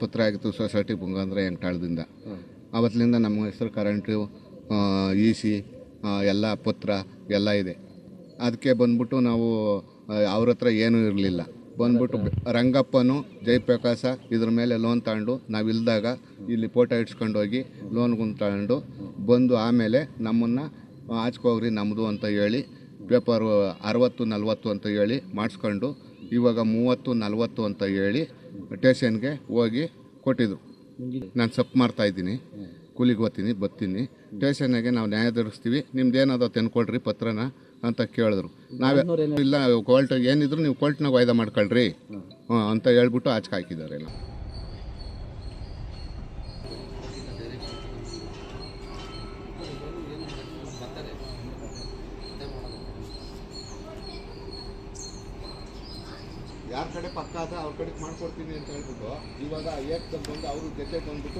ಪತ್ರ ಆಗಿತ್ತು, ಸೊಸೈಟಿ ಮುಖಾಂತರ ಎಂಟಾಳದಿಂದ ಅವತ್ತಿನಿಂದ ನಮ್ಮ ಹೆಸರು ಕರೆಂಟು ಇ ಸಿ ಎಲ್ಲ ಪತ್ರ ಎಲ್ಲ ಇದೆ. ಅದಕ್ಕೆ ಬಂದ್ಬಿಟ್ಟು ನಾವು ಅವ್ರ ಹತ್ರ ಏನೂ ಇರಲಿಲ್ಲ. ಬಂದ್ಬಿಟ್ಟು ರಂಗಪ್ಪನು, ಜಯಪ್ರಕಾಶ ಇದ್ರ ಮೇಲೆ ಲೋನ್ ತಗೊಂಡು, ನಾವು ಇಲ್ದಾಗ ಇಲ್ಲಿ ಫೋಟೋ ಇಡ್ಸ್ಕೊಂಡು ಹೋಗಿ ಲೋನ್ ತಗೊಂಡು ಬಂದು ಆಮೇಲೆ ನಮ್ಮನ್ನು ಆಚ್ಕೋಗ್ರಿ ನಮ್ಮದು ಅಂತ ಹೇಳಿ, ಪೇಪರು ಅರವತ್ತು, ನಲ್ವತ್ತು ಅಂತ ಹೇಳಿ ಮಾಡಿಸ್ಕೊಂಡು ಇವಾಗ ಮೂವತ್ತು ನಲವತ್ತು ಅಂತ ಹೇಳಿ ಟೇಷನ್ಗೆ ಹೋಗಿ ಕೊಟ್ಟಿದ್ರು. ನಾನು ಸಪ್ ಮಾಡ್ತಾ ಇದ್ದೀನಿ. ಕೂಲಿಗೆ ಹೋಗ್ತೀನಿ ಬರ್ತೀನಿ. ಟೇಷನ್ಗೆ ನಾವು ನ್ಯಾಯ ಧರಿಸ್ತೀವಿ ನಿಮ್ದು ಏನದ ತಂದ್ಕೊಳ್ರಿ ಪತ್ರನ ಅಂತ ಕೇಳಿದ್ರು. ನಾವೇ ಇಲ್ಲ ಕೋರ್ಟ್ ಏನಿದ್ರು ನೀವು ಕೋರ್ಟ್ನಾಗ ವಾಯ್ದಾ ಮಾಡ್ಕೊಳ್ರಿ. ಹಾಂ ಅಂತ ಹೇಳ್ಬಿಟ್ಟು ಆಚೆ ಹಾಕಿದ್ದಾರೆ ಎಲ್ಲ. ಯಾರ ಕಡೆ ಪಕ್ಕ ಆದ ಅವ್ರ ಕಡೆ ಮಾಡ್ಕೊಡ್ತೀನಿ ಅಂತ ಹೇಳ್ಬಿಟ್ಟು ಇವಾಗ ಏಕ್ ಬಂದು ಅವ್ರ ಜೊತೆ ಬಂದ್ಬಿಟ್ಟು